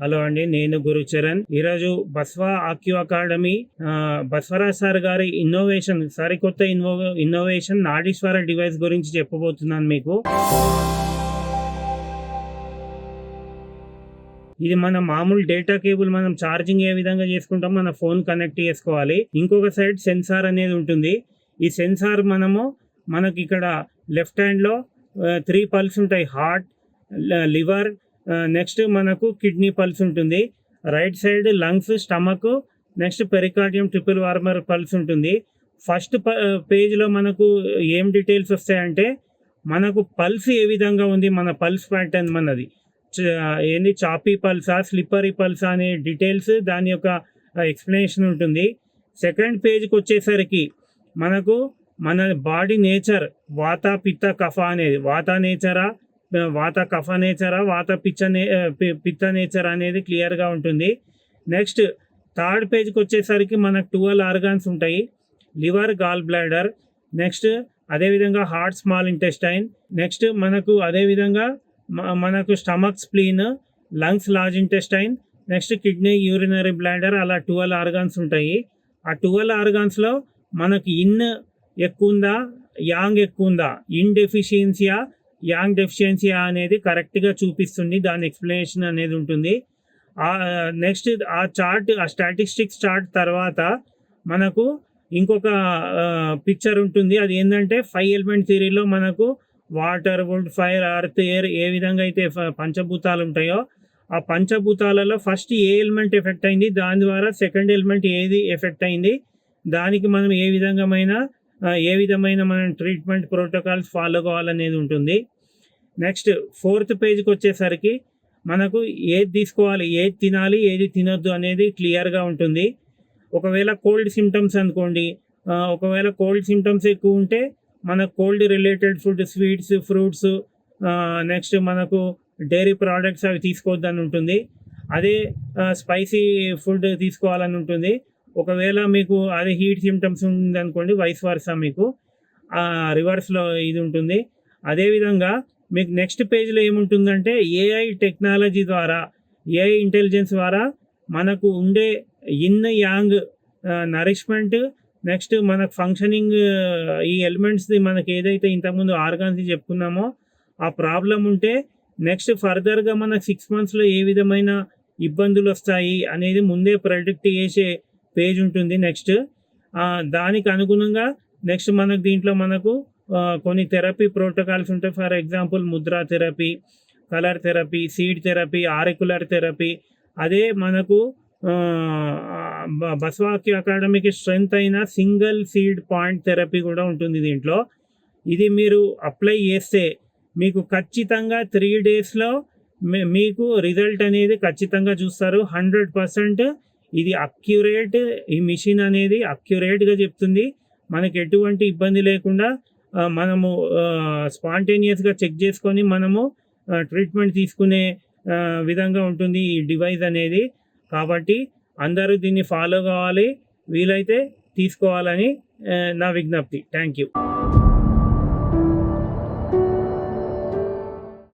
Hello అండి నేను గురుచరణ్. ఈరోజు Baswa acu academy Basavaraj sir గారి ఇన్నోవేషన్ సరికొత్త ఇన్నో ఇన్నోవేషన్ నాడీశ్వర డివైస్ గురించి చెప్పబోతున్నాను మీకు. ఇది మన మామూలు డేటా కేబుల్ మనం ఛార్జింగ్ ఏ విధంగా చేసుకుంటాం మన ఫోన్ కనెక్ట్ చేసుకోవాలి. ఇంకొక సైడ్ సెన్సార్ అనేది ఉంటుంది. ఈ సెన్సార్ మనము మనకి ఇక్కడ లెఫ్ట్ హ్యాండ్లో త్రీ పల్స్ ఉంటాయి. హార్ట్ లివర్ నెక్స్ట్ మనకు కిడ్నీ పల్స్ ఉంటుంది. Right side lungs stomach next pericardium triple warmer pulse ఉంటుంది. ఫస్ట్ ప పేజ్లో మనకు ఏం డీటెయిల్స్ వస్తాయంటే మనకు పల్స్ ఏ విధంగా ఉంది మన పల్స్ ప్యాటర్న్ మనది. చ- ఏంది చాపీ పల్సా స్లిప్పరీ పల్సా అనే డీటెయిల్స్ దాని యొక్క ఎక్స్ప్లెనేషన్ ఉంటుంది. సెకండ్ పేజ్కి వచ్చేసరికి మనకు మన బాడీ నేచర్ వాత పిత్త కఫ అనేది వాత నేచరా వాత కఫ నేచరా వాత పిచ్చ నే పిత్త నేచర్ అనేది క్లియర్గా ఉంటుంది. నెక్స్ట్ థర్డ్ పేజ్కి వచ్చేసరికి మనకు ట్వెల్వ్ ఆర్గాన్స్ ఉంటాయి. Liver gall bladder. నెక్స్ట్ అదేవిధంగా హార్ట్ స్మాల్ ఇంటెస్టైన్. నెక్స్ట్ మనకు అదేవిధంగా మ- మనకు stomach spleen lungs large intestine. Next kidney urinary bladder అలా ట్వెల్వ్ ఆర్గాన్స్ ఉంటాయి. ఆ ట్వెల్వ్ ఆర్గాన్స్లో మనకు ఇన్ ఎక్కువ ఉందా యాంగ్ ఎక్కువ ఉందా ఇన్ డెఫిషియన్సియా యాంగ్ డెఫిషియన్సీ అనేది కరెక్ట్గా చూపిస్తుంది. దాని ఎక్స్ప్లెనేషన్ అనేది ఉంటుంది. నెక్స్ట్ ఆ చార్ట్ ఆ స్టాటిస్టిక్స్ చార్ట్ తర్వాత మనకు ఇంకొక పిక్చర్ ఉంటుంది. అది ఏంటంటే ఫైవ్ ఎలిమెంట్ థిరీలో మనకు water wood fire earth air ఏ విధంగా అయితే పంచభూతాలు ఉంటాయో ఆ పంచభూతాలలో ఫస్ట్ ఏ ఎలిమెంట్ ఎఫెక్ట్ అయింది? దాని ద్వారా సెకండ్ ఎలిమెంట్ ఏది ఎఫెక్ట్ అయింది? దానికి మనం ఏ విధంగా ఏ విధమైన మనం ట్రీట్మెంట్ ప్రోటోకాల్స్ ఫాలో కావాలనేది ఉంటుంది. నెక్స్ట్ ఫోర్త్ పేజ్కి వచ్చేసరికి మనకు ఏది తీసుకోవాలి ఏది తినాలి ఏది తినొద్దు అనేది క్లియర్గా ఉంటుంది. ఒకవేళ కోల్డ్ సిమ్టమ్స్ అనుకోండి ఒకవేళ కోల్డ్ సిమ్టమ్స్ ఎక్కువ ఉంటే మన cold related food sweets fruits next మనకు డైరీ ప్రోడక్ట్స్ అవి తీసుకోవద్దని ఉంటుంది. అదే స్పైసీ ఫుడ్ తీసుకోవాలని ఉంటుంది. ఒకవేళ మీకు అదే హీట్ సిమ్టమ్స్ ఉంది అనుకోండి వైస్ వర్సా మీకు రివర్స్లో ఇది ఉంటుంది. అదేవిధంగా మీకు నెక్స్ట్ పేజ్లో ఏముంటుందంటే ఏఐ టెక్నాలజీ ద్వారా ఏఐ ఇంటెలిజెన్స్ ద్వారా మనకు ఉండే ఇన్ యాంగ్ నరిష్మెంట్ నెక్స్ట్ మనకు ఫంక్షనింగ్ ఈ ఎలిమెంట్స్ది మనకి ఏదైతే ఇంతకుముందు ఆర్గాన్స్ చెప్పుకున్నామో ఆ ప్రాబ్లం ఉంటే నెక్స్ట్ ఫర్దర్గా మనకు సిక్స్ మంత్స్లో ఏ విధమైన ఇబ్బందులు వస్తాయి అనేది ముందే ప్రెడిక్ట్ చేసే పేజ్ ఉంటుంది నెక్స్ట్. దానికి అనుగుణంగా నెక్స్ట్ మనకు దీంట్లో మనకు కొన్ని థెరపీ ప్రోటోకాల్స్ ఉంటాయి. For example mudra therapy colour therapy seed therapy auricular therapy. అదే మనకు బస్వాక్య అకాడమీకి స్ట్రెంగ్త్ అయిన సింగిల్ సీడ్ పాయింట్ థెరపీ కూడా ఉంటుంది దీంట్లో. ఇది మీరు అప్లై చేస్తే మీకు ఖచ్చితంగా త్రీ డేస్లో మీకు రిజల్ట్ అనేది ఖచ్చితంగా చూస్తారు. హండ్రెడ్ పర్సెంట్ ఇది అక్యురేట్ ఈ మిషన్ అనేది అక్యురేట్గా చెప్తుంది. మనకి ఎటువంటి ఇబ్బంది లేకుండా మనము స్పాంటేనియస్గా చెక్ చేసుకొని మనము ట్రీట్మెంట్ తీసుకునే విధంగా ఉంటుంది ఈ డివైస్ అనేది. కాబట్టి అందరూ దీన్ని ఫాలో కావాలి. వీలైతే తీసుకోవాలని నా విజ్ఞప్తి. Thank you